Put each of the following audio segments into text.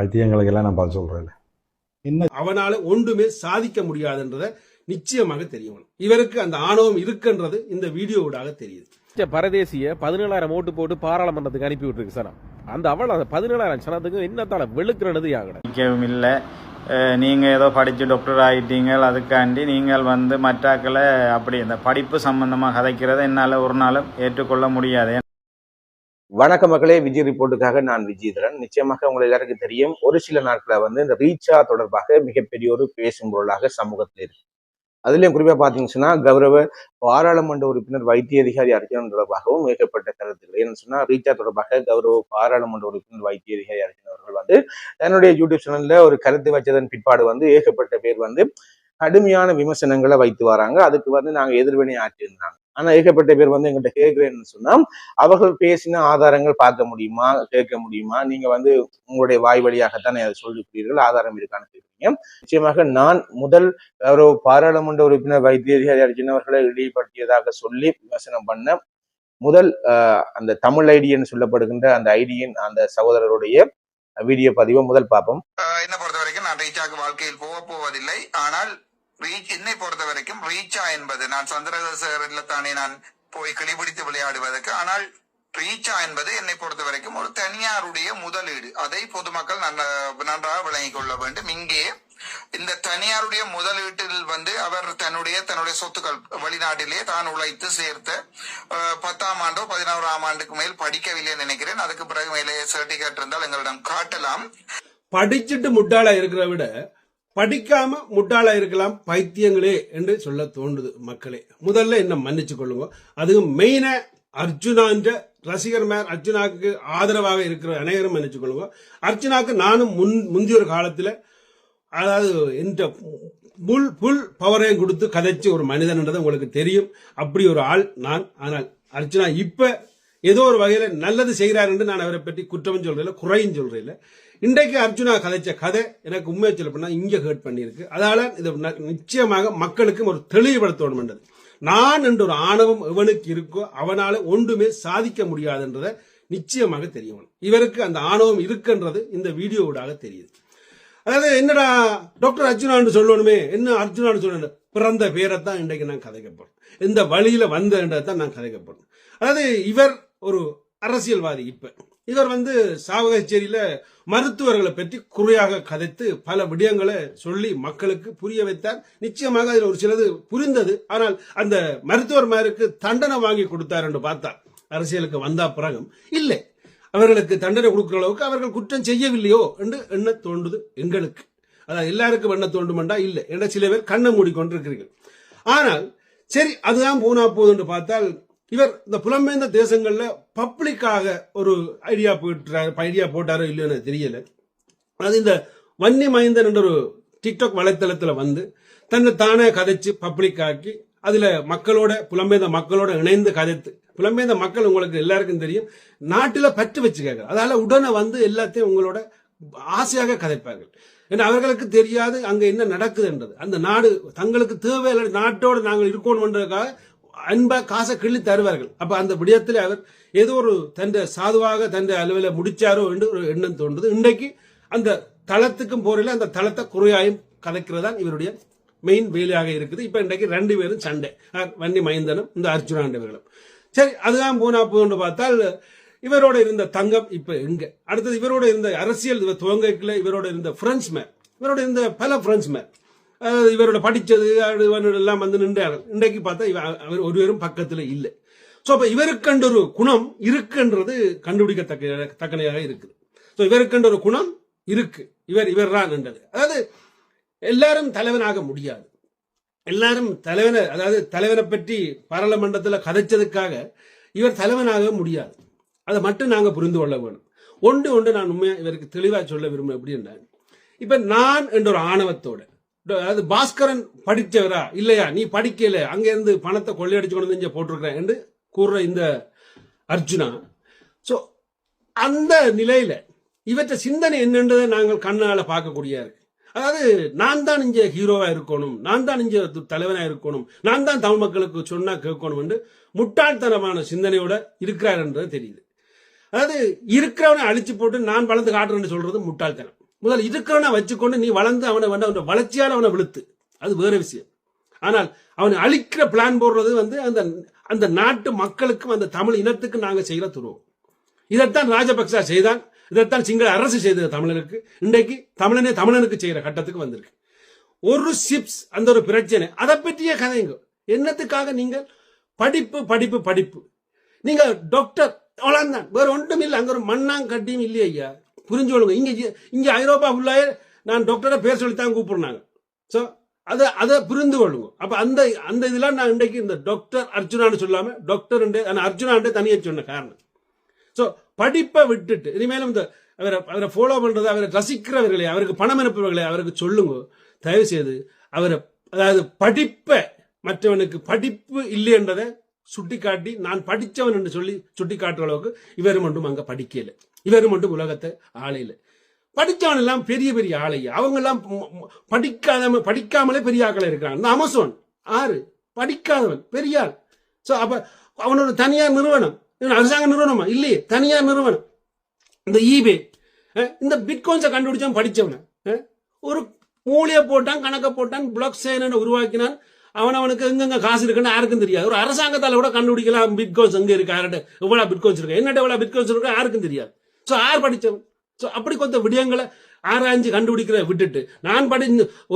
பைத்தியங்களுக்கெல்லாம் நான் பதில் சொல்றேன் என்ன? அவனால ஒன்றுமே சாதிக்க முடியாதுன்றத நிச்சயமாக தெரியும் இவருக்கு அந்த ஆணவம் இருக்குன்றது இந்த வீடியோவுடாக தெரியுது. இந்த பரதேசிய பதினேழாயிரம் ஓட்டு போட்டு பாராளுமன்றத்துக்கு அனுப்பி விட்டுருக்கு சனம். அந்த அவள் அந்த பதினேழாயிரம் சனத்துக்கு என்னத்தால வெளுக்கிறது யாங்கட படிக்கவும் இல்லை. நீங்கள் ஏதோ படித்து டாக்டர் ஆகிட்டீங்க அதுக்காண்டி நீங்கள் வந்து மற்றாக்களை அப்படி இந்த படிப்பு சம்பந்தமாக கதைக்கிறதை என்னால் ஒரு நாளும் ஏற்றுக்கொள்ள முடியாது. வணக்க மக்களே விஜய் ரிப்போர்ட்டுக்காக நான் விஜயதரன் நிச்சயமாக உங்கள் எல்லாருக்கும் தெரியும் ஒரு சில நாட்களா வந்து இந்த ரீச்சா தொடர்பாக மிகப்பெரிய ஒரு பேசும் பொருளாக சமூகத்தில் இருக்கு. அதுலேயும் குறிப்பாக பார்த்தீங்கன்னா கௌரவ பாராளுமன்ற உறுப்பினர் வைத்திய அதிகாரி அர்ஜுனன் தொடர்பாகவும் ஏகப்பட்ட கருத்துக்கள். ஏன்னு சொன்னால் ரீச்சா தொடர்பாக கௌரவ பாராளுமன்ற உறுப்பினர் வைத்திய அதிகாரி அர்ஜுனன் அவர்கள் வந்து தன்னுடைய யூடியூப் சேனலில் ஒரு கருத்து வச்சதன் பிற்பாடு வந்து ஏகப்பட்ட பேர் வந்து கடுமையான விமர்சனங்களை வைத்து வராங்க. அதுக்கு வந்து நாங்கள் எதிர்வினை ஆற்றியிருந்தாங்க. ஆனால் ஏகப்பட்ட பேர் வந்து எங்கள்கிட்ட கேட்குறேன்னு சொன்னால் அவர்கள் பேசின ஆதாரங்கள் பார்க்க முடியுமா? கேட்க முடியுமா? நீங்கள் வந்து உங்களுடைய வாய் வழியாகத்தானே அதை சொல்லிக்கிறீர்கள் ஆதாரம் இருக்கான்னு கேட்குறீங்க. நிச்சயமாக நான் முதல் ஒரு பாராளுமன்ற உறுப்பினர் வைத்தியதிகாரி அர்ஜுன் அவர்களை இழிவுபடுத்தியதாக சொல்லி விமர்சனம் பண்ண முதல் அந்த தமிழ் ஐடின்னு சொல்லப்படுகின்ற அந்த ஐடியின் அந்த சகோதரருடைய வீடியோ பதிவை முதல் பார்ப்போம். என்ன என்னை பொறுத்த வரைக்கும் நான் ரீச்சாக்கு வாழ்க்கையில் போக போவதில்லை. ஆனால் ரீச் என்னை பொறுத்த வரைக்கும் ரீச்சா என்பது நான் சந்திரசேகரில் தானே நான் போய் கிளிபிடித்து விளையாடுவதற்கு ஆனால் ரீச்சா என்பது என்னை பொறுத்த வரைக்கும் ஒரு தனியாருடைய முதலீடு. அதை பொதுமக்கள் நன்ன- நன்றாக விளங்கிக் கொள்ள வேண்டும். இங்கே இந்த தனியாருடைய முதலீட்டில் வந்து அவர் தன்னுடைய தன்னுடைய சொத்துக்கள் வெளிநாட்டிலே தான் உழைத்து சேர்த்த பத்தாம் ஆண்டோ பதினோராம் ஆண்டுக்கு மேல் படிக்கவில்லை நினைக்கிறேன். அதுக்கு பிறகு மேலே சர்டிபிகேட் இருந்தால் எங்களிடம் காட்டலாம். படிச்சுட்டு முட்டாளா இருக்கிற விட படிக்காம முட்டாளா இருக்கலாம் பைத்தியங்களே என்று சொல்ல தோன்றுது மக்களே. முதல்ல என்ன மன்னிச்சு கொள்ளுங்க. அதுவும் மெயினா அர்ஜுனான்ற ரசிகர் மேர் அர்ஜுனாவுக்கு ஆதரவாக இருக்கிற அனைவரும் மன்னிச்சு கொள்ளுங்க. அர்ஜுனாவுக்கு நானும் முன் முந்தைய ஒரு காலத்துல அதாவது இந்த புல் புல் பவரையும் கொடுத்து கதைச்சு ஒரு மனிதன்ன்றது உங்களுக்கு தெரியும். அப்படி ஒரு ஆள் நான். ஆனால் அர்ச்சனா இப்ப ஏதோ ஒரு வகையில நல்லது செய்கிறார் என்று நான் அவரை பற்றி குற்றம் சொல்றேன் குறையும் சொல்றேன் இன்றைக்கு அர்ஜுனா கதைச்ச கதை எனக்கு உண்மையை சொல்ல போனா இங்க ஹேர்ட் பண்ணியிருக்கு. அதனால இது ந- நிச்சயமாக மக்களுக்கும் ஒரு தெளிவுபடுத்தணும்ன்றது. நான் என்ற ஒரு ஆணவம் எவனுக்கு இருக்கோ அவனால ஒன்றுமே சாதிக்க முடியாதுன்றதை நிச்சயமாக தெரியணும் இவருக்கு அந்த ஆணவம் இருக்குன்றது இந்த வீடியோவோடாக தெரியுது. அதாவது என்னடா டாக்டர் அர்ஜுனான்னு சொல்லணுமே என்ன அர்ஜுனான்னு சொல்லணும் பிறந்த பேரை தான் இன்றைக்கு நான் கதைக்க போறேன். இந்த வழியில வந்ததை தான் நான் கதைக்க போறேன். அதாவது இவர் ஒரு அரசியல்வாதி இப்போ. இவர் வந்து சாவகச்சேரியில மருத்துவர்களை பற்றி குறையாக கதைத்து பல விடயங்களை சொல்லி மக்களுக்கு புரிய வைத்தார். நிச்சயமாக அதில் ஒரு சிலது புரிந்தது. ஆனால் அந்த மருத்துவர்மாருக்கு தண்டனை வாங்கி கொடுத்தார் என்று பார்த்தார். அரசியலுக்கு வந்தா பிறகும் இல்லை. அவர்களுக்கு தண்டனை கொடுக்கிற அளவுக்கு அவர்கள் குற்றம் செய்யவில்லையோ என்று எண்ண தோன்றுது எங்களுக்கு. அதாவது எல்லாருக்கும் எண்ண தோன்றுமெண்டா இல்லை. என்ற சில பேர் கண்ணை மூடிக்கொண்டிருக்கிறீர்கள். ஆனால் சரி அதுதான் போனா என்று பார்த்தால் இவர் இந்த புலம்பெயர்ந்த தேசங்கள்ல பப்ளிக்காக ஒரு ஐடியா போட்டார் ஐடியா போட்டாரோ இல்லையோன்னு தெரியல. அது இந்த வன்னி மைந்தன் என்ற ஒரு டிக்டாக் வலைத்தளத்துல வந்து தன்னை தானே கதைச்சு பப்ளிக் ஆக்கி அதுல மக்களோட புலம்பெயர்ந்த மக்களோட இணைந்து கதைத்து புலம்பெயர்ந்த மக்கள் உங்களுக்கு எல்லாருக்கும் தெரியும் நாட்டில் பற்று வச்சுக்காங்க அதால உடனே வந்து எல்லாத்தையும் உங்களோட ஆசையாக கதைப்பார்கள். ஏன்னா அவர்களுக்கு தெரியாது அங்க என்ன நடக்குதுன்றது அந்த நாடு தங்களுக்கு தேவையில்லை நாட்டோடு நாங்கள் இருக்கணும்ன்றதுக்காக அன்பா காசை கிள்ளி தருவார்கள். அப்ப அந்த விடயத்தில் அவர் ஏதோ ஒரு தன் சாதுவாக தன் அளவில் முடிச்சாரோ என்று ஒரு எண்ணம் தோன்றுது. இன்றைக்கு அந்த தளத்துக்கும் போரில் அந்த தளத்தை குறையாயும் கதைக்கிறதான் இவருடைய மெயின் வேலையாக இருக்குது. இப்ப இன்றைக்கு ரெண்டு பேரும் சண்டை. வண்டி வன்னி மைந்தனும் இந்த அர்ஜுனாண்டவர்களும் சரி அதுதான் போனா போன்னு பார்த்தால் இவரோட இருந்த தங்கம் இப்ப எங்க அடுத்தது இவரோட இருந்த அரசியல் இவர் துவங்கல இவரோட இருந்த ஃப்ரெண்ட்ஸ் மேன் இவரோட இருந்த பல ஃப்ரெண்ட்ஸ் மேன் இவரோட படிச்சது எல்லாம் வந்து நின்றார்கள். இன்றைக்கு பார்த்தா இவ அவர் ஒருவரும் பக்கத்துல இல்லை. சோ அப்ப இவருக்கண்ட ஒரு குணம் இருக்குன்றது கண்டுபிடிக்கத்தக்க தக்கனையாக இருக்குது. சோ இவருக்கண்ட ஒரு குணம் இருக்கு. இவர் இவர் தான் என்றது அதாவது எல்லாரும் தலைவனாக முடியாது. எல்லாரும் தலைவனை அதாவது தலைவனை பற்றி பாராளுமன்றத்தில் கதைச்சதுக்காக இவர் தலைவனாக முடியாது. அதை மட்டும் நாங்கள் புரிந்து கொள்ள வேணும். ஒன்று ஒன்று நான் உண்மையாக இவருக்கு தெளிவாக சொல்ல விரும்புறேன். எப்படின்னா இப்போ நான் என்ற ஒரு ஆணவத்தோடு அது பாஸ்கரன் படிச்சவரா இல்லையா? நீ படிக்கல. அங்கேருந்து பணத்தை கொள்ளையடிச்சு கொண்டு வந்து போட்டிருக்கிறேன் என்று கூறுற இந்த அர்ஜுனா. சோ அந்த நிலையில இவற்றை சிந்தனை என்னன்றதை நாங்கள் கண்ணால பார்க்கக்கூடிய இருக்கு. அதாவது நான் தான் இங்கே ஹீரோவா இருக்கணும். நான் தான் இங்கே தலைவனா இருக்கணும். நான் தான் தமிழ் மக்களுக்கு சொன்னா கேட்கணும் என்று முட்டாள்தனமான சிந்தனையோட இருக்கிறார் என்றது தெரியுது. அதாவது இருக்கிறவனை அழிச்சு போட்டு நான் வளர்ந்து காட்டுறேன்னு சொல்றது முட்டாள்தனம். முதல்ல இருக்கிறவனை வச்சுக்கொண்டு நீ வளர்ந்து அவனை வந்து அவன் வளர்ச்சியால் அவனை விழுத்து அது வேற விஷயம். ஆனால் அவனை அழிக்கிற பிளான் போடுறது வந்து அந்த அந்த நாட்டு மக்களுக்கும் அந்த தமிழ் இனத்துக்கு நாங்கள் செய்கிற துருவம் இதைத்தான் ராஜபக்சா செய்தான். இதைத்தான் சிங்கள அரசு செய்தது தமிழனுக்கு. இன்றைக்கு தமிழனே தமிழனுக்கு செய்கிற கட்டத்துக்கு வந்திருக்கு. ஒரு சிப்ஸ் அந்த ஒரு பிரச்சனை. அதை பற்றிய கதைங்க. என்னத்துக்காக நீங்கள்? படிப்பு படிப்பு படிப்பு. நீங்க டாக்டர் அவ்வளோதான் வேற ஒன்றும் இல்லை. அங்கே ஒரு மண்ணாங்கட்டியும் இல்லையா ஐயா. புரிஞ்சு கொள்ளுங்க இங்கே இங்கே ஐரோப்பா ஃபுல்லாகவே நான் டாக்டரை பேர் சொல்லித்தான் கூப்பிடுறாங்க. ஸோ அதை அதை புரிந்து கொள்ளுங்க அப்போ அந்த அந்த இதெல்லாம் நான் இன்றைக்கு இந்த டாக்டர் அர்ஜுனான்னு சொல்லாமல் டாக்டர் அர்ஜுனான்ட்டு தனியாக சொன்ன காரணம். ஸோ படிப்பை விட்டுட்டு இனிமேலும் இந்த அவரை அவரை ஃபாலோ பண்ணுறது அவரை ரசிக்கிறவர்களே அவருக்கு பணம் அனுப்புவர்களே அவருக்கு சொல்லுங்க. தயவு செய்து அவரை அதாவது படிப்பை மற்றவனுக்கு படிப்பு இல்லை என்றதை சுட்டிக்காட்டி நான் படித்தவன் என்று சொல்லி சுட்டி காட்டுற அளவுக்கு இவர் மட்டும் அங்கே படிக்கலை. இவர் மட்டும் உலகத்தை ஆளையில படித்தவன் எல்லாம் பெரிய பெரிய ஆளையா? அவங்க எல்லாம் படிக்காத படிக்காமலே பெரிய ஆக்களை இருக்கிறான் இந்த அமேசான் ஆறு படிக்காதவன் பெரியாள். ஸோ அப்ப அவனோட தனியார் நிறுவனம் அரசாங்க நிறுவனமா? இல்லையே தனியார் நிறுவனம். இந்த ஈபே இந்த பிட்காயின்ஸை கண்டுபிடிச்சவன் படித்தவன ஒரு மூலையை போட்டான் கணக்கை போட்டான் பிளாக் செயினை உருவாக்கினான். அவன் அவனுக்கு எங்கெங்க காசு இருக்குன்னு யாருக்கும் தெரியாது. ஒரு அரசாங்கத்தால கூட கண்டுபிடிக்கலாம் பிட்காயின்ஸ் எங்க இருக்கு யார்கிட்ட எவ்வளவு பிட்காயின்ஸ் இருக்கு என்னட்ட எவ்வளவு பிட்காயின்ஸ் இருக்கு யாருக்கும் தெரியாது. ஸோ யார் படித்தவன் ஸோ அப்படி கொஞ்சம் விடயங்களை ஆராய்ஞ்சு கண்டுபிடிக்கிற விட்டுட்டு நான் படி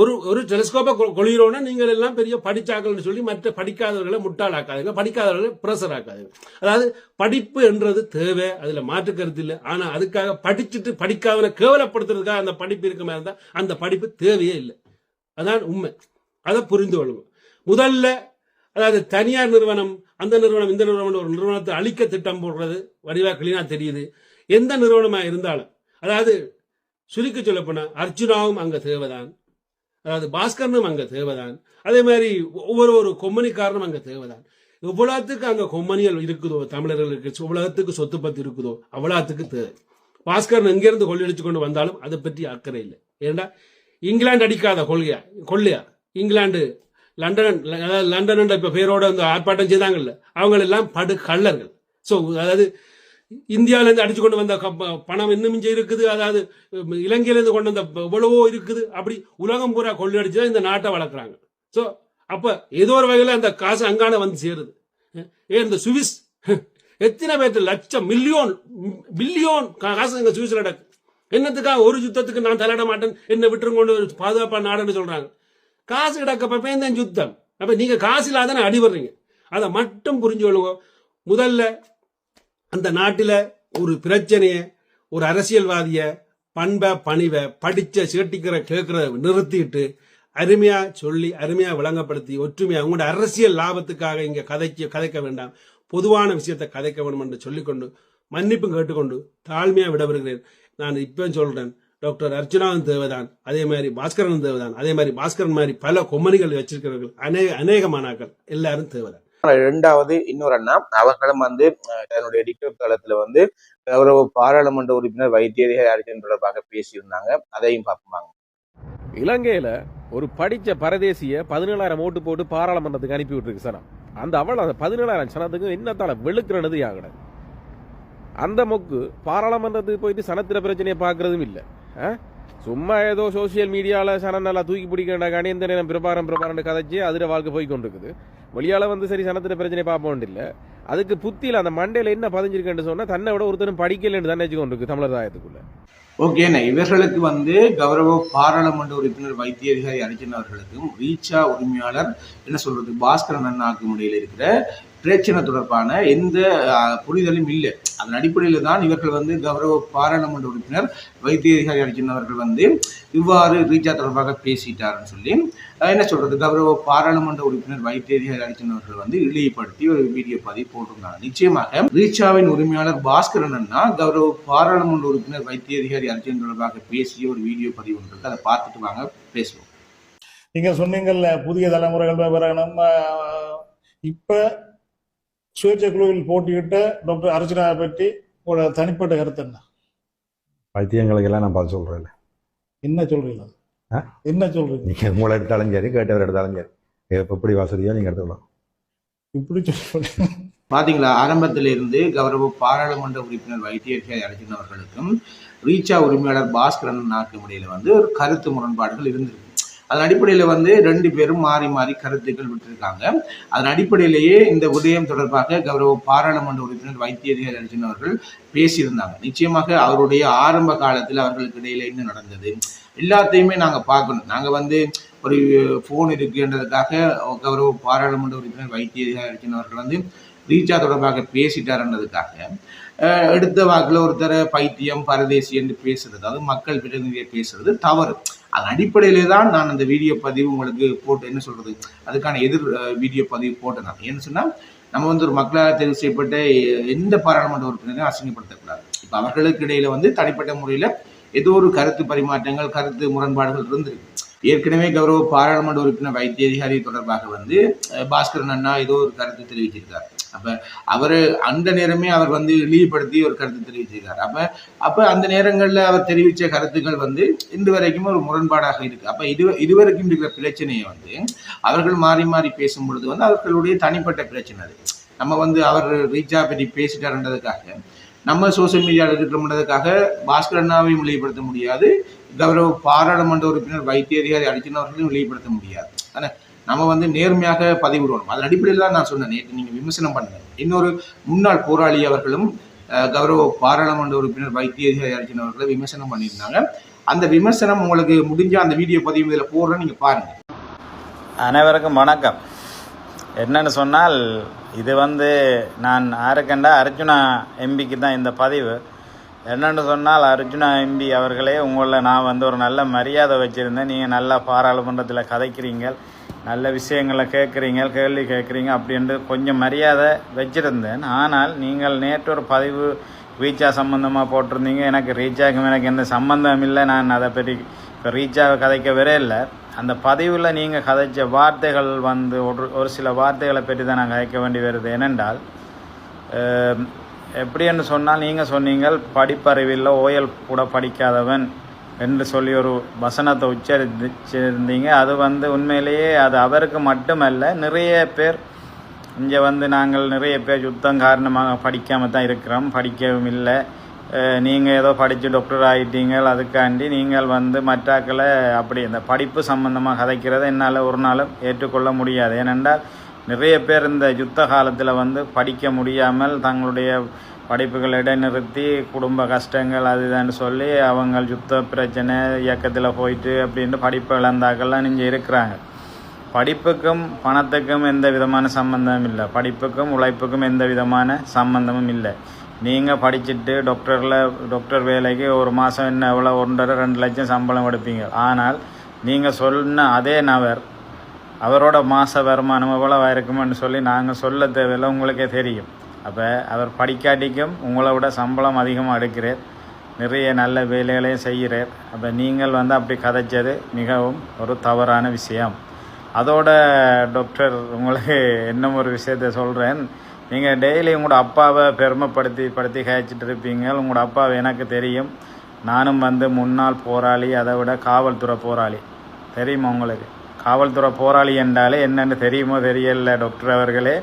ஒரு ஒரு டெலிஸ்கோப்பை கொள்கிறோன்னா நீங்கள் எல்லாம் பெரிய படிச்சாக்கள்னு சொல்லி மற்ற படிக்காதவர்களை முட்டாளாக்காதுங்க படிக்காதவர்களை ப்ரெஷர் ஆக்காதுங்க. அதாவது படிப்பு என்றது தேவை அதில் மாற்று கருத்து இல்லை. ஆனால் அதுக்காக படிச்சுட்டு படிக்காதவனை கேவலப்படுத்துறதுக்காக அந்த படிப்பு இருக்க மாதிரி இருந்தால் அந்த படிப்பு தேவையே இல்லை. அதான் உண்மை. அதை புரிந்து கொள்ளுங்க. முதல்ல அதாவது தனியார் நிறுவனம் அந்த நிறுவனம் இந்த நிறுவனம் ஒரு நிறுவனத்தை அழிக்க திட்டம் போடுறது வடிவா கிளீனா தெரியுது. எந்த நிறுவனமாக இருந்தாலும் அதாவது சுருக்கி சொல்ல போனா அர்ஜுனாவும் அங்கே தேவைதான். அதாவது பாஸ்கரனும் அங்கே தேவைதான். அதே மாதிரி ஒவ்வொரு ஒரு கொம்மனிக்காரனும் அங்கே தேவைதான். இவ்வளோத்துக்கு அங்கே கொம்மனிகள் இருக்குதோ தமிழர்களுக்கு இவ்வளோத்துக்கு சொத்து பத்து இருக்குதோ அவ்வளோத்துக்கு தேவை. பாஸ்கரன் எங்கேருந்து கொள்ளையடிச்சு கொண்டு வந்தாலும் அதை பற்றி அக்கறை இல்லை. ஏண்டா? இங்கிலாந்து அடிக்காத கொள்கையா? கொள்ளையா? இங்கிலாந்து லண்டன் அதாவது லண்டன் இப்போ பேரோட வந்து ஆர்ப்பாட்டம் செய்தாங்கல்ல அவங்களெல்லாம் படு கள்ளர்கள் ஸோ அதாவது இந்தியால இருந்து அடிச்சு கொண்டு வந்த பணம் இன்னும் மிஞ்சம் இருக்குது. அதாவது இலங்கையிலேருந்து இலங்கையில இருந்து கொண்டு வந்த எவ்வளவோ இருக்குது. அப்படி உலகம் பூரா கொள்ளையடிச்சு தான் இந்த நாட்டை வளர்க்குறாங்க. ஸோ அப்ப ஏதோ ஒரு வகையில் அந்த காசு அங்கான வந்து சேருது. ஏன் இந்த சுவிஸ் எத்தனை பேர்த்து லட்சம் மில்லியோன் பில்லியோன் காசு எங்க சுவிஸ்ல நடக்கு. என்னத்துக்காக ஒரு யுத்தத்துக்கு நான் தலையிட மாட்டேன்? என்ன விட்டுருங்கொண்டு பாதுகாப்பா நாடுன்னு சொல்றாங்க. காசு கிடக்கப்ப தான் யுத்தம்? அப்ப நீங்க காசு இல்லாத அடிபடுறீங்க அதை மட்டும் புரிஞ்சு கொள்ளுங்க. முதல்ல அந்த நாட்டில் ஒரு பிரச்சனையை ஒரு அரசியல்வாதிய பண்பை பணிவை படிச்ச சேட்டிக்கிற கேட்கிற நிறுத்திட்டு அருமையா சொல்லி அருமையா விளங்கப்படுத்தி ஒற்றுமையா உங்களோட அரசியல் லாபத்துக்காக இங்க கதைக்க கதைக்க வேண்டாம். பொதுவான விஷயத்தை கதைக்க வேண்டும் என்று சொல்லிக்கொண்டு மன்னிப்பும் கேட்டுக்கொண்டு தாழ்மையா விடவிருக்கிறேன் நான் இப்போ சொல்றேன் டாக்டர் அர்ச்சுனாவும் தேவைதான் அதே மாதிரி பாஸ்கரன் தேவைதான் அதே மாதிரி பாஸ்கரன் மாதிரி பல கொம்மனிகள் வச்சிருக்கிறவர்கள் அநேக அநேக மாணாக்கள் எல்லாரும் தேவைதான். இரண்டாவது இன்னொரு அண்ணா. அவர்களும் வந்து தன்னுடைய டிக்டோக் தளத்துல வந்து கௌரவ பாராளுமன்ற உறுப்பினர் வைத்தியதிகாரி அர்ஜுன் தொடர்பாக பேசியிருந்தாங்க. அதையும் பார்ப்பாங்க இலங்கையில ஒரு படிச்ச பரதேசிய பதினேழாயிரம் ஓட்டு போட்டு பாராளுமன்றத்துக்கு அனுப்பி விட்டுருக்கு சனம். அந்த அவள் அந்த பதினேழாயிரம் சனத்துக்கு என்னத்தால வெளுக்கிறனது யாகட அந்த மொக்கு பாராளுமன்றத்துக்கு போயிட்டு சனத்திர பிரச்சனையை பார்க்கறதும் இல்லை. சும்மா ஏதோ சோசியல் மீடியாவில் சனநல்லா நல்லா தூக்கி பிடிக்கிறண்டாக்காண்டி எந்த நேரம் பிரபாரம் பிரபாரம்னு கதைச்சி அதில் வாழ்க்கை போய் கொண்டிருக்குது. வெளியால வந்து சரி சனத்தில் பிரச்சனையை பார்ப்போம் இல்லை அதுக்கு புத்தியில் அந்த மண்டையில் என்ன பதிஞ்சிருக்கேன்னு சொன்னா தன்னை விட ஒருத்தரும் படிக்கலைன்னு தன்னை நினைச்சு கொண்டிருக்கு தமிழர் தாயத்துக்குள்ள. ஓகேண்ணா இவர்களுக்கு வந்து கௌரவ பாராளுமன்ற உறுப்பினர் வைத்திய அதிகாரி அர்ஜுன் அவர்களுக்கும் ரீச்சா உரிமையாளர் என்ன சொல்றது பாஸ்கரன் அண்ணாக்கும் இடையில இருக்கிற பிரச்சனை தொடர்பான எந்த புரிதலும் இல்லை. அதன் அடிப்படையில் தான் இவர்கள் வந்து கௌரவ பாராளுமன்ற உறுப்பினர் வைத்திய அதிகாரி அர்ஜுன் அவர்கள் வந்து இவ்வாறு ரீச்சா தொடர்பாக பேசிட்டாருன்னு சொல்லி என்ன சொல்றது? கௌரவ பாராளுமன்ற உறுப்பினர் வைத்திய அதிகாரி அர்ஜுன் அவர்கள் வந்து இழிவுபடுத்தி ஒரு வீடியோ பதிவு போட்டிருந்தாங்க. நிச்சயமாக ரீச்சாவின் உரிமையாளர் பாஸ்கரன் அண்ணா கௌரவ பாராளுமன்ற உறுப்பினர் வைத்திய அதிகாரி அர்ஜுன் தொடர்பாக பேசிய ஒரு வீடியோ பதிவு ஒன்று இருக்கு. அதை பார்த்துட்டு வாங்க பேசுவோம். நீங்க சொன்னீங்கல்ல புதிய தலைமுறைகள் வரணும் ஆஹ், இப்ப சுயேட்சை குழுவில் போட்டியிட்ட டாக்டர் அர்ச்சனாவை பற்றி உங்களோட தனிப்பட்ட கருத்து என்ன? வைத்தியங்களுக்கெல்லாம் நான் பதில் சொல்கிறேன் என்ன சொல்றீங்க? ஆ? என்ன சொல்றீங்க? நீங்கள் உங்களை எடுத்தாலும் சரி கேட்டவர் எடுத்தாலும் சரி. எப்போ எப்படி வசதியோ நீங்கள் எடுத்துக்கலாம். இப்படி சொல்லி பாத்தீங்களா ஆரம்பத்தில் இருந்து கௌரவ பாராளுமன்ற உறுப்பினர் வைத்தியர்கே அர்ஜுனவர்களுக்கும் ரீச்சா உரிமையாளர் பாஸ்கரன் நாக்கு இடையில வந்து ஒரு கருத்து முரண்பாடுகள் இருந்திருக்கு. அதன் அடிப்படையில் வந்து ரெண்டு பேரும் மாறி மாறி கருத்துக்கள் விட்டிருக்காங்க. அதன் அடிப்படையிலேயே இந்த விடயம் தொடர்பாக கௌரவ பாராளுமன்ற உறுப்பினர் வைத்தியர் அர்ஜுன் அவர்கள் பேசியிருந்தாங்க. நிச்சயமாக அவருடைய ஆரம்ப காலத்தில் அவர்களுக்கு இடையில என்ன நடந்தது? எல்லாத்தையுமே நாங்கள் பார்க்கணும். நாங்கள் வந்து ஒரு ஃபோன் இருக்குன்றதுக்காக கௌரவ பாராளுமன்ற உறுப்பினர் வைத்தியர் அர்ஜுன் அவர்கள் வந்து ரீச்சா தொடர்பாக பேசிட்டாருன்றதுக்காக. எடுத்த வாக்கில் ஒருத்தர் பைத்தியம் பரதேசி என்று பேசுறது அதாவது மக்கள் பிரதிநிதியை பேசுறது தவறு. அதன் அடிப்படையிலே தான் நான் அந்த வீடியோ பதிவு உங்களுக்கு போட்டு என்ன சொல்றது அதுக்கான எதிர் வீடியோ பதிவு போட்டேன் நான். ஏன்னு சொன்னால் நம்ம வந்து ஒரு மக்களால் தேர்வு செய்யப்பட்ட எந்த பாராளுமன்ற உறுப்பினரையும் அசிங்கப்படுத்தக்கூடாது. இப்போ அவர்களுக்கு இடையில வந்து தனிப்பட்ட முறையில் ஏதோ ஒரு கருத்து பரிமாற்றங்கள் கருத்து முரண்பாடுகள் இருந்திருக்கு. ஏற்கனவே கௌரவ பாராளுமன்ற உறுப்பினர் வைத்திய அதிகாரி தொடர்பாக வந்து பாஸ்கரன் அண்ணா ஏதோ ஒரு கருத்து தெரிவிச்சிருக்காரு. அப்போ அவர் அந்த நேரமே அவர் வந்து இழிவுபடுத்தி ஒரு கருத்து தெரிவிச்சிருக்கார். அப்போ அப்போ அந்த நேரங்களில் அவர் தெரிவித்த கருத்துக்கள் வந்து இன்று வரைக்கும் ஒரு முரண்பாடாக இருக்குது அப்போ இது இதுவரைக்கும் இருக்கிற பிரச்சனையை வந்து அவர்கள் மாறி மாறி பேசும் பொழுது வந்து அவர்களுடைய தனிப்பட்ட பிரச்சனை அது. நம்ம வந்து அவர் ரீச்சா பற்றி பேசிட்டாருன்றதுக்காக நம்ம சோசியல் மீடியாவில் இருக்கிறோம்ன்றதுக்காக பாஸ்கர் அண்ணாவையும் வெளிப்படுத்த முடியாது. கௌரவ பாராளுமன்ற உறுப்பினர் வைத்திய அதிகாரி அர்ஜுன் அவர்களையும் வெளிப்படுத்த முடியாது. ஆனால் நம்ம வந்து நேர்மையாக பதிவிடணும். அதன் அடிப்படையில் தான் நான் சொன்னேன் நேற்று நீங்கள் விமர்சனம் பண்ணுங்க. இன்னொரு முன்னாள் போராளி அவர்களும் கௌரவ பாராளுமன்ற உறுப்பினர் வைத்திய அதிகாரி அவர்களை விமர்சனம் பண்ணியிருந்தாங்க. அந்த விமர்சனம் உங்களுக்கு முடிஞ்ச அந்த வீடியோ பதிவு இதில் போடுறேன் நீங்கள் பாருங்க. அனைவருக்கும் வணக்கம். என்னன்னு சொன்னால் இது வந்து நான் ஆருக்கண்டா அர்ஜுனா எம்பிக்கு தான் இந்த பதிவு. என்னென்னு சொன்னால் அர்ஜுனா எம்பி அவர்களே உங்களை நான் வந்து ஒரு நல்ல மரியாதை வச்சுருந்தேன். நீங்கள் நல்லா பாராளுமன்றத்தில் கதைக்கிறீங்கள் நல்ல விஷயங்களை கேட்குறீங்க கேள்வி கேட்குறீங்க அப்படின்ட்டு கொஞ்சம் மரியாதை வச்சுருந்தேன். ஆனால் நீங்கள் நேற்று ஒரு பதிவு ரீச்சா சம்மந்தமாக போட்டிருந்தீங்க. எனக்கு ரீச்சாக்கும் எனக்கு எந்த சம்மந்தம் இல்லை. நான் அதை பற்றி இப்போ ரீச்சாவை கதைக்க வரே இல்லை. அந்த பதிவில் நீங்கள் கதைச்ச வார்த்தைகள் வந்து ஒரு ஒரு சில வார்த்தைகளை பற்றி தான் நான் கதைக்க வேண்டி வருது. ஏனென்றால் எப்படி எப்படின்னு சொன்னால் நீங்கள் சொன்னீங்கள் படிப்பறிவில் ஓயல் கூட படிக்காதவன். என்று சொல்லி ஒரு வசனத்தை உச்சரிச்சிருந்தீங்க அது வந்து உண்மையிலேயே அது அவருக்கு மட்டுமல்ல நிறைய பேர் இங்கே வந்து நாங்கள் நிறைய பேர் யுத்தம் காரணமாக படிக்காமல் தான் இருக்கிறோம். படிக்கவும் இல்லை. நீங்கள் ஏதோ படித்து டாக்டர் ஆகிட்டீங்க அதுக்காண்டி நீங்கள் வந்து மற்றாக்களை அப்படி இந்த படிப்பு சம்பந்தமாக கதைக்கிறத என்னால் ஒரு நாளும் ஏற்றுக்கொள்ள முடியாது. ஏனென்றால் நிறைய பேர் இந்த யுத்த காலத்தில் வந்து படிக்க முடியாமல் தங்களுடைய படிப்புகள் இடைநிறுத்தி குடும்ப கஷ்டங்கள் அதுதான்னு சொல்லி அவங்க யுத்த பிரச்சனை இயக்கத்தில் போயிட்டு அப்படின்ட்டு படிப்பு இழந்தாக்கள்லாம் நீங்கள் இருக்கிறாங்க. படிப்புக்கும் பணத்துக்கும் எந்த விதமான சம்பந்தமும் இல்லை. படிப்புக்கும் உழைப்புக்கும் எந்த விதமான சம்பந்தமும் இல்லை. நீங்கள் படிச்சுட்டு டாக்டரில் டாக்டர் வேலைக்கு ஒரு மாதம் என்ன எவ்வளோ ஒன்றரை ரெண்டு லட்சம் சம்பளம் எடுப்பீங்க. ஆனால் நீங்கள் சொன்ன அதே நபர் அவரோட மாத வருமானம் எவ்வளோ இருக்குமென்னு சொல்லி நாங்கள் சொல்ல தேவையில்லை உங்களுக்கே தெரியும். அப்போ அவர் படிக்காட்டிக்கும் உங்களை விட சம்பளம் அதிகமாக எடுக்கிறார் நிறைய நல்ல வேலைகளையும் செய்கிறார் அப்போ நீங்கள் வந்து அப்படி கதைச்சது மிகவும் ஒரு தவறான விஷயம். அதோட டாக்டர் உங்களுக்கு என்ன ஒரு விஷயத்த சொல்கிறேன் நீங்கள் டெய்லி உங்களோட அப்பாவை பெருமைப்படுத்தி படுத்தி கழிச்சிட்டு இருப்பீங்க. உங்களோட அப்பாவை எனக்கு தெரியும். நானும் வந்து முன்னாள் போராளி அதை விட காவல்துறை போராளி. தெரியுமா உங்களுக்கு? காவல்துறை போராளி என்றாலே என்னென்னு தெரியுமோ தெரியல டாக்டர் அவர்களே.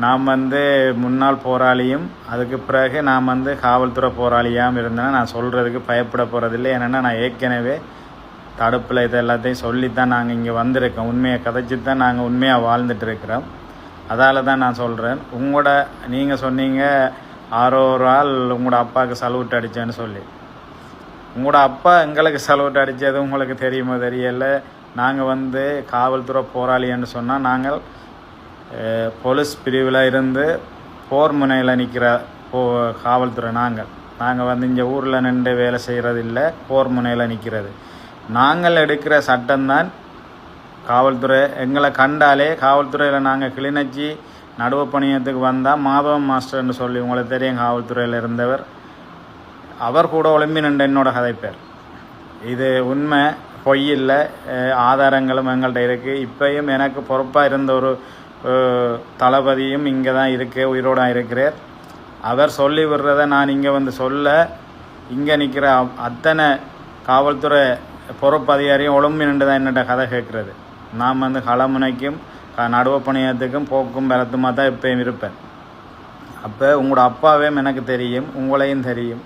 நாம் வந்து முன்னாள் போராளியும் அதுக்கு பிறகு நான் வந்து காவல்துறை போராளியாகவும் இருந்தேன்னா நான் சொல்கிறதுக்கு பயப்பட போகிறதில்லை ஏன்னா நான் ஏற்கனவே தடுப்பில் இது எல்லாத்தையும் சொல்லித்தான் நாங்கள் இங்கே வந்திருக்கோம். உண்மையை கதைச்சி தான் நாங்கள் உண்மையாக வாழ்ந்துட்டுருக்கிறோம். அதால் தான் நான் சொல்கிறேன் உங்களோட நீங்கள் சொன்னீங்க ஆரோ ஒரு ஆள் உங்களோட அப்பாவுக்கு சல்யூட் அடித்தேன்னு சொல்லி. உங்களோட அப்பா எங்களுக்கு சல்யூட் அடித்தது உங்களுக்கு தெரியுமோ தெரியலை. நாங்கள் வந்து காவல்துறை போராளின்னு சொன்னால் நாங்கள் போலீஸ் பிரிவில் இருந்து போர் முனையில் நிற்கிற போ காவல்துறை நாங்கள். நாங்கள் வந்து இங்கே ஊரில் நின்று வேலை செய்கிறது இல்லை போர் முனையில் நிற்கிறது நாங்கள் எடுக்கிற சட்டம்தான் காவல்துறை. எங்களை கண்டாலே காவல்துறையில் நாங்கள் கிளிநொச்சி நடுவு பணியத்துக்கு வந்தால் மாதவன் மாஸ்டர்னு சொல்லி உங்களுக்கு தெரியும் காவல்துறையில் இருந்தவர். அவர் கூட ஒளிம்பி நின்ற என்னோட கதைப்பேர். இது உண்மை பொய் இல்லை ஆதாரங்களும் எங்கள்கிட்ட இருக்குது இப்பயும் எனக்கு பொறுப்பாக இருந்த ஒரு தளபதியும் இங்கே தான் இருக்கு உயிரோடாக இருக்கிறார். அவர் சொல்லி விடுறத நான் இங்கே வந்து சொல்ல இங்கே நிற்கிற அத்தனை காவல்துறை பொறுப்பு அதிகாரியும் நின்று தான் என்னட்ட கதை கேட்குறது. நாம் வந்து களமுனைக்கும் நடுவ பணியத்துக்கும் போக்கும் பலத்துமாக தான் எப்பயும் இருப்பேன். அப்போ உங்களோட அப்பாவையும் எனக்கு தெரியும் உங்களையும் தெரியும்.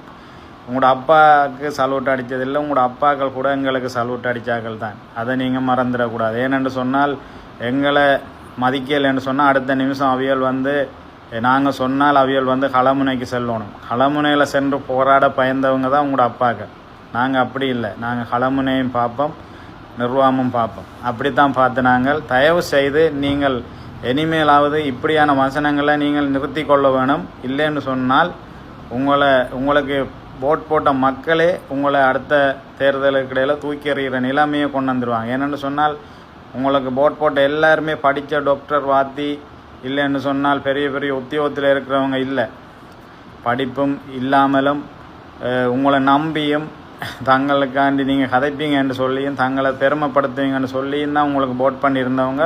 உங்களோட அப்பாவுக்கு சல்யூட் அடித்ததில்லை உங்களோட அப்பாக்கள் கூட எங்களுக்கு சல்யூட் அடித்தாக்கள் தான் அதை நீங்கள் மறந்துடக்கூடாது. ஏனென்று சொன்னால் எங்களை மதிக்கலைன்னு சொன்னால் அடுத்த நிமிஷம் அவியல் வந்து நாங்கள் சொன்னால் அவியல் வந்து களமுனைக்கு செல்லணும். களமுனையில் சென்று போராட பயந்தவங்க தான் உங்களோட அப்பாக்கள் நாங்கள் அப்படி இல்லை. நாங்கள் களமுனையும் பார்ப்போம் நிர்வாகமும் பார்ப்போம். அப்படி தான் பார்த்து நாங்கள் தயவு செய்து நீங்கள் இனிமேலாவது இப்படியான வசனங்களை நீங்கள் நிறுத்தி கொள்ள வேணும். இல்லைன்னு சொன்னால் உங்களை உங்களுக்கு ஓட் போட்ட மக்களே உங்களை அடுத்த தேர்தலுக்கு இடையில் தூக்கி எறிகிற நிலைமையை கொண்டு வந்துடுவாங்க ஏன்னு சொன்னால் உங்களுக்கு போட் போட்ட எல்லாருமே படித்த டாக்டர் வாத்தி இல்லைன்னு சொன்னால் பெரிய பெரிய உத்தியோகத்தில் இருக்கிறவங்க இல்லை. படிப்பும் இல்லாமலும் உங்களை நம்பியும் தங்களுக்காண்டி நீங்கள் கதைப்பீங்கன்னு சொல்லியும் தங்களை பெருமைப்படுத்துவீங்கன்னு சொல்லியும் தான் உங்களுக்கு போட் பண்ணியிருந்தவங்க.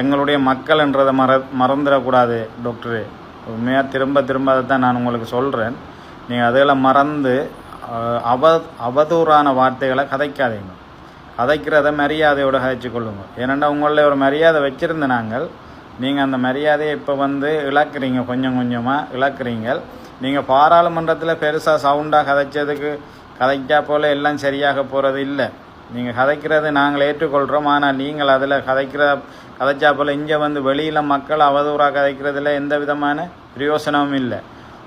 எங்களுடைய மக்கள்ன்றதை மற மறந்துடக்கூடாது டாக்டரு உண்மையாக திரும்ப திரும்ப அதை தான் நான் உங்களுக்கு சொல்கிறேன் நீங்கள் அதில் மறந்து அவ அவதூறான வார்த்தைகளை கதைக்காதீங்க. கதைக்கிறத மரியாதையோடு கதைச்சு கொள்ளுங்க. ஏனென்றால் உங்களில் ஒரு மரியாதை வச்சுருந்த நாங்கள் நீங்கள் அந்த மரியாதையை இப்போ வந்து இழக்கிறீங்க கொஞ்சம் கொஞ்சமாக இழக்கிறீங்க. நீங்கள் பாராளுமன்றத்தில் பெருசாக சவுண்டாக கதைச்சதுக்கு கதைக்கா போல் எல்லாம் சரியாக போகிறது இல்லை. நீங்கள் கதைக்கிறது நாங்கள் ஏற்றுக்கொள்கிறோம் ஆனால் நீங்கள் அதில் கதைக்கிற கதைச்சா போல் இங்கே வந்து வெளியில் மக்கள் அவதூறாக கதைக்கிறதுல எந்த விதமான பிரயோசனமும் இல்லை.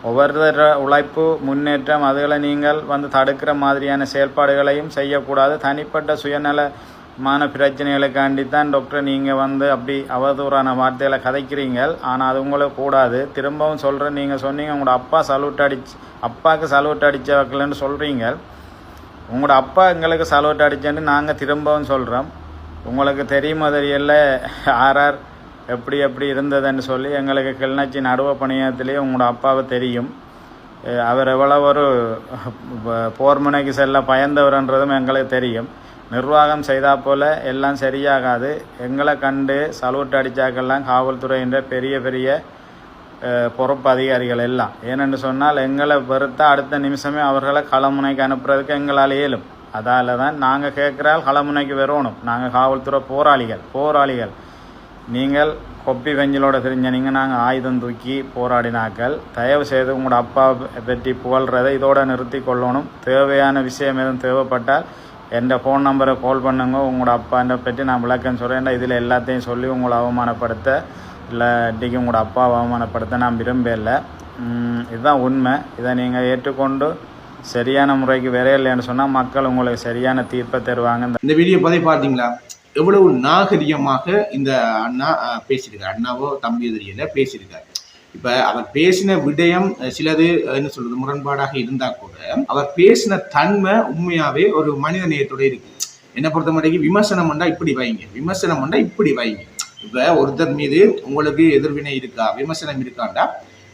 ஒவ்வொருத்தர உழைப்பு முன்னேற்றம் அதுகளை நீங்கள் வந்து தடுக்கிற மாதிரியான செயல்பாடுகளையும் செய்யக்கூடாது. தனிப்பட்ட சுயநலமான பிரச்சனைகளுக்காண்டி தான் டாக்டர் நீங்கள் வந்து அப்படி அவதூறான வார்த்தைகளை கதைக்கிறீங்க. ஆனால் அது உங்களுக்கு கூடாது. திரும்பவும் சொல்கிறேன் நீங்கள் சொன்னீங்க உங்களோட அப்பா சல்யூட் அடிச்சு அப்பாவுக்கு சல்யூட் வைக்கலன்னு சொல்கிறீங்க உங்களோட அப்பா எங்களுக்கு சல்யூட் அடிச்சேன்னு நாங்கள் திரும்பவும் சொல்கிறோம் உங்களுக்கு தெரியும் தெரியல. ஆர்ஆர் எப்படி எப்படி இருந்ததுன்னு சொல்லி எங்களுக்கு கிளிநொச்சி நடுவ பணியத்திலேயே உங்களோட அப்பாவை தெரியும். அவர் எவ்வளோ ஒரு போர்முனைக்கு போர் முனைக்கு செல்ல பயந்தவர்ன்றதும் எங்களுக்கு தெரியும். நிர்வாகம் செய்தா போல எல்லாம் சரியாகாது. எங்களை கண்டு சலூட் அடித்தாக்கெல்லாம் காவல்துறையின்ற பெரிய பெரிய பொறுப்பு அதிகாரிகள் எல்லாம். ஏனென்று சொன்னால் எங்களை வெறுத்தா அடுத்த நிமிஷமே அவர்களை களமுனைக்கு அனுப்புறதுக்கு எங்களால் இயலும். அதால் தான் நாங்கள் கேட்குறால் களமுனைக்கு வரணும் நாங்கள் காவல்துறை போராளிகள் போராளிகள். நீங்கள் கொப்பி வெஞ்சலோட நீங்கள் நாங்கள் ஆயுதம் தூக்கி போராடினாக்கள். தயவு செய்து உங்களோட அப்பா பற்றி புகழ்றதை இதோட நிறுத்தி கொள்ளணும். தேவையான விஷயம் எதுவும் தேவைப்பட்டால் எந்த ஃபோன் நம்பரை கால் பண்ணுங்க. உங்களோட அப்பாண்ட பற்றி நான் விளக்கம் சொல்கிறேன் இதில் எல்லாத்தையும் சொல்லி உங்களை அவமானப்படுத்த இல்லை இன்றைக்கி உங்களோட அப்பாவை அவமானப்படுத்த நான் விரும்பலை இதுதான் உண்மை. இதை நீங்கள் ஏற்றுக்கொண்டு சரியான முறைக்கு விரையில்லைன்னு சொன்னால் மக்கள் உங்களுக்கு சரியான தீர்ப்பை தருவாங்க. இந்த வீடியோ பதிவு பார்த்தீங்களா? எவ்வளவு நாகரிகமாக இந்த அண்ணா பேசியிருக்காரு. அண்ணாவோ தம்பியோ தெரியல பேசியிருக்காரு. இப்ப அவர் பேசின விடயம் சிலது என்ன சொல்றது முரண்பாடாக இருந்தா கூட அவர் பேசின தன்மை உண்மையாவே ஒரு மனித நேயத்தோட இருக்கு. என்னை பொறுத்த மட்டும் விமர்சனம் பண்ணா இப்படி வைங்க. விமர்சனம் பண்ணா இப்படி வைங்க. இப்ப ஒருத்தர் மீது உங்களுக்கு எதிர்வினை இருக்கா விமர்சனம் இருக்காண்டா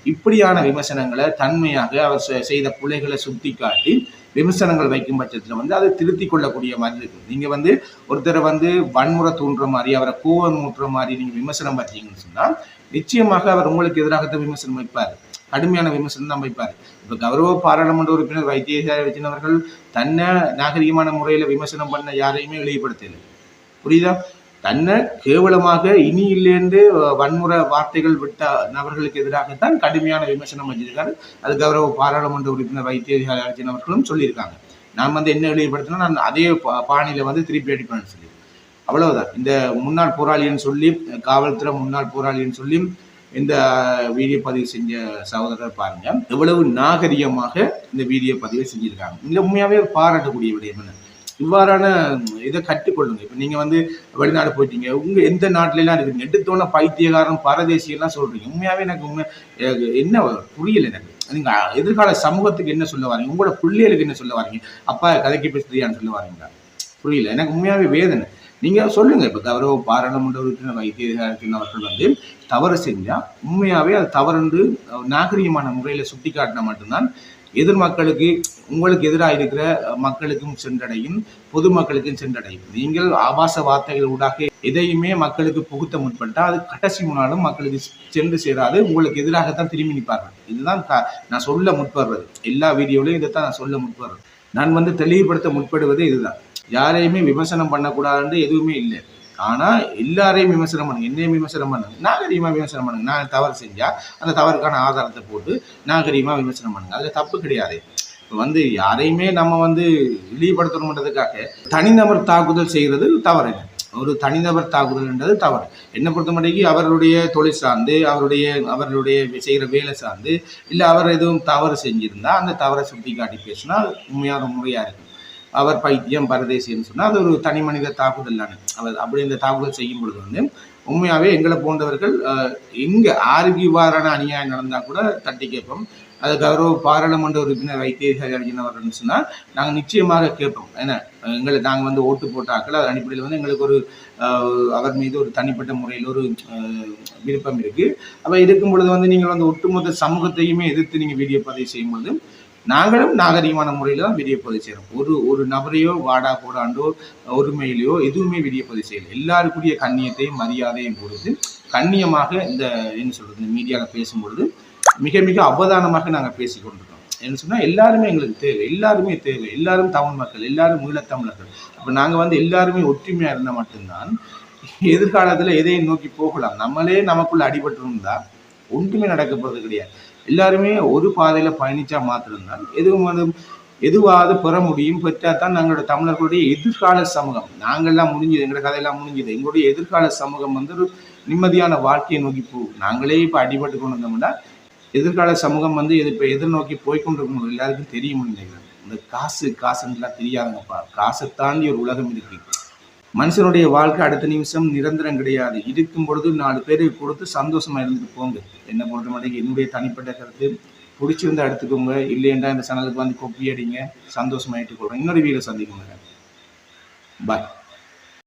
இப்படியான விமர்சனங்களை தன்மையாக அவர் செ- செய்த பிள்ளைகளை சுட்டி காட்டி விமர்சனங்கள் வைக்கும் பட்சத்தில் வந்து அதை திருத்திக் கொள்ளக்கூடிய மாதிரி இருக்குது நீங்கள் வந்து ஒருத்தரை வந்து வன்முறை தூண்டுற மாதிரி அவரை கோவம் ஊட்டுற மாதிரி நீங்கள் விமர்சனம் பார்த்தீங்கன்னு சொன்னால் நிச்சயமாக அவர் உங்களுக்கு எதிராகத்தான் விமர்சனம் வைப்பார். கடுமையான விமர்சனம் தான் வைப்பார். இப்போ கௌரவ பாராளுமன்ற உறுப்பினர் வைத்தியசாலை வச்சினவர்கள் தன்னை நாகரிகமான முறையில் விமர்சனம் பண்ண யாரையுமே வெளிப்படுத்தலை புரியுதா? தன்னை கேவலமாக இனி இல்லேந்து வன்முறை வார்த்தைகள் விட்ட நபர்களுக்கு எதிராகத்தான் கடுமையான விமர்சனம் வச்சிருக்காரு. அது கௌரவ பாராளுமன்ற உறுப்பினர் வைத்தியசாலை அவர்களும் சொல்லியிருக்காங்க. நான் வந்து என்ன இழிவுபடுத்தினா நான் அதே பா- வந்து திருப்பி அடிப்பேன்னு சொல்லி. அவ்வளவுதான். இந்த முன்னாள் போராளின்னு சொல்லி காவல்துறை முன்னாள் போராளின்னு சொல்லி இந்த வீடியோ பதிவு செஞ்ச சகோதரர் பாருங்க. எவ்வளவு நாகரிகமாக இந்த வீடியோ பதிவை செஞ்சிருக்காங்க. இந்த உண்மையாவே பாராட்டக்கூடிய விடயம் என்ன? இவ்வாறான இதை கற்றுக்கொள்ளுங்க. இப்போ நீங்கள் வந்து வெளிநாடு போயிட்டீங்க. உங்க எந்த நாட்டிலலாம் எல்லாம் இருக்கீங்க? எடுத்தோன்னே பைத்தியகாரன் பரதேசி எல்லாம் சொல்றீங்க எனக்கு உண்மை என்ன புரியல எனக்கு. நீங்கள் எதிர்கால சமூகத்துக்கு என்ன சொல்ல வரீங்க உங்களோட பிள்ளைகளுக்கு என்ன சொல்ல வரீங்க அப்பா கதைக்கு பேசுறியான்னு சொல்ல வரீங்களா புரியல. எனக்கு உண்மையாவே வேதனை. நீங்க சொல்லுங்க. இப்போ கௌரவ பாராளுமன்ற உறுப்பினர் வைத்தியர் அவர்கள் வந்து தவறு செஞ்சால் உண்மையாகவே அது தவறுண்டு முறையில் சுட்டி சுட்டிக்காட்டினா மட்டும்தான் எதிர் மக்களுக்கு உங்களுக்கு எதிராக இருக்கிற மக்களுக்கும் சென்றடையும் பொதுமக்களுக்கும் சென்றடையும். நீங்கள் ஆபாச வார்த்தைகள் ஊடாக எதையுமே மக்களுக்கு புகுத்த முற்பட்டால் அது கடைசி முன்னாலும் மக்களுக்கு சென்று சேராது. உங்களுக்கு எதிராகத்தான் திரும்பி நிற்பார்கள். இதுதான் நான் சொல்ல முற்படுறது. எல்லா வீடியோலையும் இதைத்தான் நான் சொல்ல முற்படுறது. நான் வந்து தெளிவுபடுத்த முற்படுவது இதுதான். யாரையுமே விமர்சனம் பண்ணக்கூடாதுன்னு எதுவுமே இல்லை. ஆனால் எல்லாரையும் விமர்சனம் பண்ணுங்க. என்னையும் விமர்சனம் பண்ணுங்க. நாகரீகமாக விமர்சனம் பண்ணுங்க. நான் தவறு செஞ்சால் அந்த தவறுக்கான ஆதாரத்தை போட்டு நாகரீகமாக விமர்சனம் பண்ணுங்க. அதில் தப்பு கிடையாது. இப்போ வந்து யாரையுமே நம்ம வந்து இழிவுபடுத்தணுன்றதுக்காக தனிநபர் தாக்குதல் செய்கிறது தவறு ஒரு தனிநபர் தாக்குதல்ன்றது தவறு. என்னை பொறுத்த மட்டும் அவருடைய தொழில் சார்ந்து அவருடைய அவருடைய செய்கிற வேலை சார்ந்து இல்லை அவர் எதுவும் தவறு செஞ்சிருந்தா அந்த தவறை சுட்டி காட்டி பேசினா உண்மையான முறையாக இருக்கும். அவர் பைத்தியம் பரதேசின்னு சொன்னால் அது ஒரு தனி மனித தாக்குதல் தானே. அவர் அப்படி இந்த தாக்குதல் செய்யும் பொழுது வந்து உண்மையாகவே எங்களை போன்றவர்கள் எங்கே எங்க இவ்வாறான அநியாயம் நடந்தால் கூட தட்டி கேட்போம். அது கௌரவ பாராளுமன்ற உறுப்பினர் வைத்தியசாரி அறிஞர்னு சொன்னால் நாங்கள் நிச்சயமாக கேட்போம். ஏன்னா எங்களை நாங்கள் வந்து ஓட்டு போட்டாக்கள் அது அடிப்படையில் வந்து எங்களுக்கு ஒரு அவர் மீது ஒரு தனிப்பட்ட முறையில் ஒரு விருப்பம் இருக்குது அப்போ இருக்கும் பொழுது வந்து நீங்கள் வந்து ஒட்டுமொத்த சமூகத்தையுமே எதிர்த்து நீங்கள் வீடியோ பதிவு செய்யும் பொழுது நாங்களும் நாகரிகமான முறையில் தான் வீடியோ பதிவு செய்கிறோம் ஒரு ஒரு நபரையோ வாடா போடாண்டோ ஒருமையிலையோ எதுவுமே வீடியோ பதிவு செய்யல. எல்லாருக்குரிய கண்ணியத்தையும் மரியாதையும் கொடுத்து கண்ணியமாக இந்த என்ன சொல்கிறது இந்த மீடியாவில் பேசும்பொழுது மிக மிக அவதானமாக நாங்கள் பேசி கொண்டிருக்கோம். என்ன சொன்னால் எல்லாருமே எங்களுக்கு தேவை. எல்லாருமே தேவை. எல்லாரும் தமிழ் மக்கள் எல்லாரும் ஈழத்தமிழர்கள் அப்போ நாங்கள் வந்து எல்லாருமே ஒற்றுமையாக இருந்தால் மட்டும்தான் எதிர்காலத்தில் எதையும் நோக்கி போகலாம். நம்மளே நமக்குள்ள அடிபட்டு இருந்தால் ஒன்றுமே நடக்க போகிறது கிடையாது. எல்லாருமே ஒரு பாதையில் பயணித்தா மாத்திரம்தான். எதுவும் எதுவாவது பெற முடியும் பெற்றா தான் நாங்களோட தமிழர்களுடைய எதிர்கால சமூகம். நாங்கள்லாம் முடிஞ்சது எங்களோட கதையெல்லாம் முடிஞ்சது. எங்களுடைய எதிர்கால சமூகம் வந்து ஒரு நிம்மதியான வாழ்க்கையை நோக்கி போகும் நாங்களே இப்போ அடிபட்டு கொண்டு வந்தோம்னா எதிர்கால சமூகம் வந்து இது இப்போ எதிர்நோக்கி போய்கொண்டிருக்கணும் எல்லாருக்கும் தெரியும் நினைக்கிறேன். இந்த காசு காசுன்றலாம் தெரியாதுங்கப்பா. காசை தாண்டி ஒரு உலகம் இருக்குது மனுஷனுடைய வாழ்க்கை அடுத்த நிமிஷம் நிரந்தரம் கிடையாது. இருக்கும் பொழுது நாலு பேருக்கு கொடுத்து சந்தோஷமா இருந்துட்டு போங்க. என்ன பொறுத்த மட்டும் என்னுடைய தனிப்பட்ட கருத்து. பிடிச்சிருந்தா எடுத்துக்கோங்க. இல்லையென்றா இந்த சேனலுக்கு வந்து கொப்பி அடிங்க. சந்தோஷமாயிட்டு போகிறோம் இன்னொரு வீடியோ சந்திக்கோங்க பாய்